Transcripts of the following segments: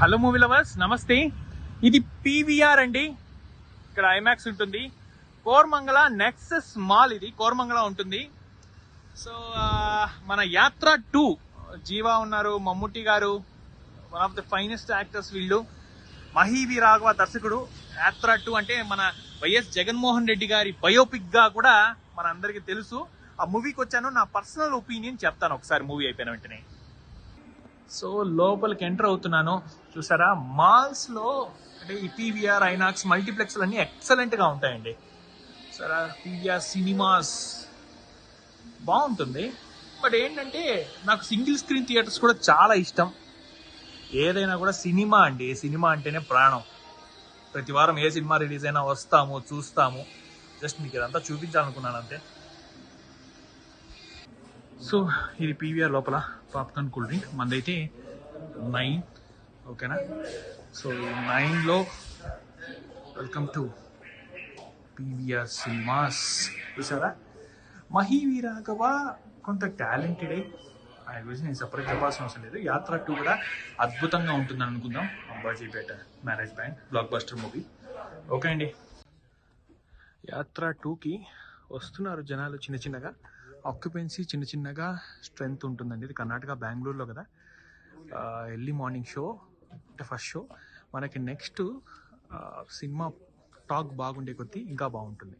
Hello movie lovers నమస్తే. ఇది PVR అండి. ఇక్కడ ఐమాక్స్ ఉంటుంది. కోర్మంగళ నెక్సస్ మాల్ ఇది కోర్మంగళ ఉంటుంది. సో మన యాత్ర టూ జీవా ఉన్నారు Mammootty garu one of the finest actors వీళ్ళు. మహీవి రాఘవ దర్శకుడు. యాత్ర టూ అంటే మన వైఎస్ జగన్మోహన్ రెడ్డి గారి బయోపిక్గా కూడా మన అందరికీ తెలుసు. ఆ మూవీకి వచ్చాను నా పర్సనల్ ఒపీనియన్ చెప్తాను ఒకసారి మూవీ అయిపోయిన వెంటనే. సో లోపలికి ఎంటర్ అవుతున్నాను. చూసారా? మాల్స్లో అంటే ఈ పీవీఆర్ ఐనాక్స్ మల్టీప్లెక్స్ అన్ని ఎక్సలెంట్గా ఉంటాయండి. సరే పీవీఆర్ సినిమాస్ బాగుంటుంది. బట్ ఏంటంటే నాకు సింగిల్ స్క్రీన్ థియేటర్స్ కూడా చాలా ఇష్టం. ఏదైనా కూడా సినిమా అండి. సినిమా అంటేనే ప్రాణం. ప్రతి వారం ఏ సినిమా రిలీజ్ అయినా వస్తాము చూస్తాము. జస్ట్ మీకు ఇదంతా చూపించాలనుకున్నాను అంతే. సో ఇది పీవీఆర్ లోపల పాప్కార్న్ కూల్ డ్రింక్. మందైతే నైన్ ఓకేనా? సో నైన్లో వెల్కమ్ టు పీవీఆర్ సినిమాస్. చూసారా? మహీవి రాఘవ కొంత టాలెంటెడే. ఆయన గురించి నేను సపరేట్ చెప్పాల్సిన అవసరం లేదు. యాత్ర టూ కూడా అద్భుతంగా ఉంటుందని అనుకుందాం. Ambajipeta marriage band blockbuster movie okay అండి. యాత్ర టూకి వస్తున్నారు జనాలు చిన్న చిన్నగా. ఆక్యుపెన్సీ చిన్న చిన్నగా స్ట్రెంగ్త్ ఉంటుందండి. ఇది కర్ణాటక బెంగళూరులో కదా. ఎర్లీ మార్నింగ్ షో అంటే ఫస్ట్ షో మనకి నెక్స్ట్ సినిమా టాక్ బాగుండే కొద్దీ ఇంకా బాగుంటుంది.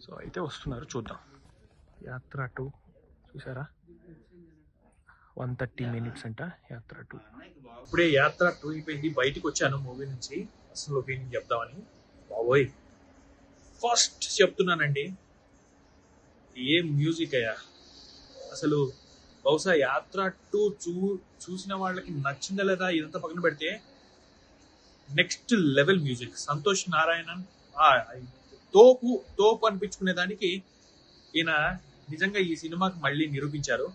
సో అయితే వస్తున్నారు చూద్దాం. యాత్ర టూ చూసారా వన్ థర్టీ మినిట్స్ అంట యాత్ర టూ. ఇప్పుడే యాత్ర టూ అయిపోయింది. బయటికి వచ్చాను మూవీ నుంచి. అసలు ఒపీనియన్ చెప్దామని. బాబోయ్. ఫస్ట్ చెప్తున్నానండి. ఏం మ్యూజిక్ అయ్యా? అసలు బహుశా యాత్ర టూ చూ చూసిన వాళ్ళకి నచ్చిందా లేదా ఇదంతా పక్కన పెడితే next level music Santhosh Narayanan తోపు తోపు అనిపించుకునే దానికి ఈయన నిజంగా ఈ సినిమాకి మళ్ళీ నిరూపించారు.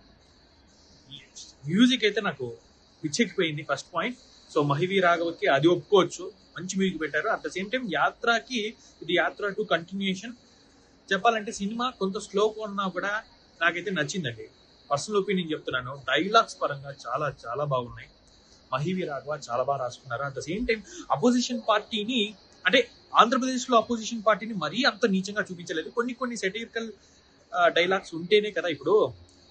మ్యూజిక్ అయితే నాకు పిచ్చెక్కిపోయింది ఫస్ట్ పాయింట్ సో మహివి రాఘవకి అది ఒప్పుకోవచ్చు. మంచి మ్యూజిక్ పెట్టారు. అట్ ద సేమ్ టైం యాత్రకి ఇది యాత్ర టు కంటిన్యూషన్ చెప్పాలంటే సినిమా కొంత స్లో ఉన్నా కూడా నాకైతే నచ్చిందండి. పర్సనల్ ఒపీనియన్ చెప్తున్నాను. డైలాగ్స్ పరంగా చాలా చాలా బాగున్నాయి. మహివి రాఘవ చాలా బాగా రాసుకున్నారు. At the same time opposition పార్టీని అంటే ఆంధ్రప్రదేశ్లో అపోజిషన్ పార్టీని మరీ అంత నీచంగా చూపించలేదు. కొన్ని కొన్ని సెటిరికల్ డైలాగ్స్ ఉంటేనే కదా ఇప్పుడు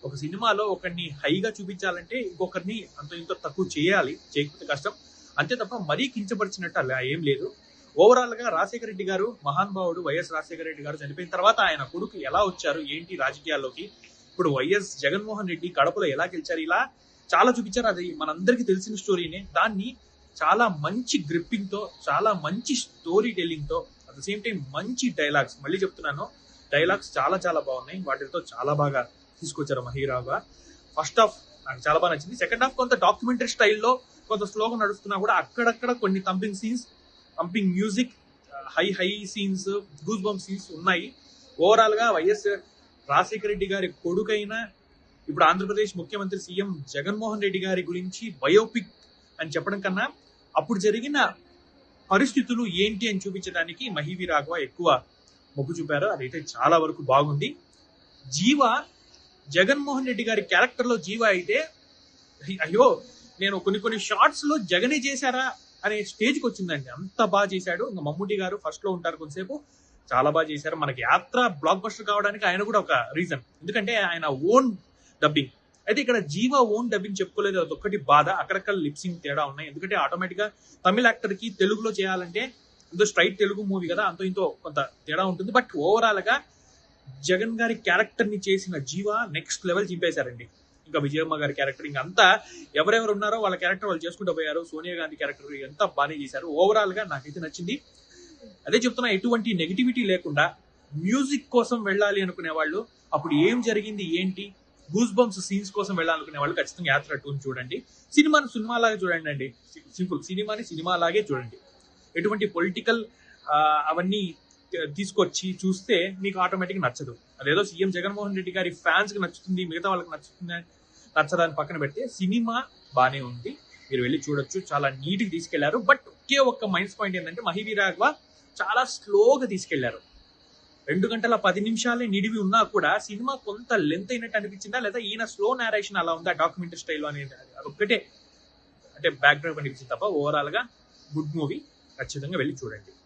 ఒక సినిమాలో ఒకరిని హైగా చూపించాలంటే ఇంకొకరిని అంత ఇంత తక్కువ చేయాలి. చేయకపోతే కష్టం. అంతే తప్ప మరీ కించపరిచినట్టు అలా ఏం లేదు. ఓవరాల్గా రాజశేఖర రెడ్డి గారు మహానుభావుడు వైఎస్ రాజశేఖర రెడ్డి గారు చనిపోయిన తర్వాత ఆయన కొడుకు ఎలా వచ్చారు? ఏంటి రాజకీయాల్లోకి? ఇప్పుడు వైఎస్ జగన్మోహన్ రెడ్డి కడపలో ఎలా గెలిచారు? ఇలా చాలా చూపించారు. అది మనందరికీ తెలిసిన స్టోరీనే. దాన్ని చాలా మంచి గ్రిప్పింగ్తో చాలా మంచి స్టోరీ టెల్లింగ్తో అట్ ద సేమ్ టైం మంచి డైలాగ్స్ మళ్ళీ చెప్తున్నాను డైలాగ్స్ చాలా చాలా బాగున్నాయి. వాటితో చాలా బాగా తీసుకొచ్చారు మహీరాగా ఫస్ట్ హాఫ్ నాకు చాలా బాగా నచ్చింది. సెకండ్ హాఫ్ కొంత డాక్యుమెంటరీ స్టైల్లో కొంత స్లోగా నడుస్తున్నా కూడా అక్కడక్కడ కొన్ని thumping scenes pumping music high high scenes goose bump scenes ఉన్నాయి. ఓవరాల్గా వైఎస్ రాజశేఖర రెడ్డి గారి కొడుకైన ఇప్పుడు ఆంధ్రప్రదేశ్ ముఖ్యమంత్రి సీఎం జగన్మోహన్ రెడ్డి గారి గురించి బయోపిక్ అని చెప్పడం కన్నా అప్పుడు జరిగిన పరిస్థితులు ఏంటి అని చూపించడానికి మహివి రాఘవ ఎక్కువ మొగ్గు చూపారు. అదైతే చాలా వరకు బాగుంది. జీవ జగన్మోహన్ రెడ్డి గారి క్యారెక్టర్లో జీవ అయితే అయ్యో నేను కొన్ని కొన్ని షార్ట్స్లో జగనే చేశారా అనే స్టేజ్కి వచ్చిందండి. అంత బాగా చేశాడు. ఇంకా మమ్ముటి గారు ఫస్ట్లో ఉంటారు కొంతసేపు. చాలా బాగా చేశారు. మనకి యాత్ర బ్లాక్ బస్టర్ కావడానికి ఆయన కూడా ఒక రీజన్ ఎందుకంటే ఆయన ఓన్ డబ్బింగ్ అయితే ఇక్కడ జీవ ఓన్ డబ్బింగ్ చెప్పుకోలేదు. అదొక్కటి బాధ. అక్కడక్కడ లిప్సింగ్ తేడా ఉన్నాయి. ఎందుకంటే ఆటోమేటిక్గా తమిళ యాక్టర్కి తెలుగులో చేయాలంటే ఎంతో స్ట్రైట్ తెలుగు మూవీ కదా. అంతో ఇంతో కొంత తేడా ఉంటుంది. బట్ ఓవరాల్గా జగన్ గారి క్యారెక్టర్ని చేసిన జీవ నెక్స్ట్ లెవెల్ చింపేశారండి. ఇంకా విజయమ్మ గారి క్యారెక్టర్ ఇంకా అంతా ఎవరెవరు ఉన్నారో వాళ్ళ క్యారెక్టర్ వాళ్ళు చేసుకుంటూ పోయారు. సోనియా గాంధీ క్యారెక్టర్ ఎంత బాగానే చేశారు. ఓవరాల్గా నాకైతే నచ్చింది. అదే చెప్తున్నా ఎటువంటి నెగిటివిటీ లేకుండా మ్యూజిక్ కోసం వెళ్ళాలి అనుకునే వాళ్ళు అప్పుడు ఏం జరిగింది ఏంటి గూస్ బంప్స్ సీన్స్ కోసం వెళ్ళాలనుకునే వాళ్ళు ఖచ్చితంగా యాత్ర టూని చూడండి. సినిమాని సినిమా లాగే చూడండి అండి. సింపుల్ సినిమాని సినిమా లాగే చూడండి. ఎటువంటి పొలిటికల్ అవన్నీ తీసుకొచ్చి చూస్తే మీకు ఆటోమేటిక్ నచ్చదు. అదేదో సీఎం జగన్మోహన్ రెడ్డి గారి ఫ్యాన్స్కి నచ్చుతుంది మిగతా వాళ్ళకి నచ్చుతుంది నచ్చదాన్ని పక్కన పెడితే సినిమా బానే ఉంది. మీరు వెళ్ళి చూడొచ్చు. చాలా నీట్గా తీసుకెళ్ళారు. బట్ ఒకే ఒక్క మైనస్ పాయింట్ ఏంటంటే మహివీ రాఘవ చాలా స్లోగా తీసుకెళ్ళారు. రెండు గంటల పది నిమిషాలే నిడివి ఉన్నా కూడా సినిమా కొంత లెంత్ అయినట్టు అనిపించిందా? లేదా ఈయన స్లో నేరేషన్ అలా ఉందా? డాక్యుమెంటరీ స్టైల్ అనేది ఒక్కటే. అంటే బ్యాక్గ్రౌండ్ అనిపించింది తప్ప ఓవరాల్గా గుడ్ మూవీ ఖచ్చితంగా వెళ్ళి చూడండి.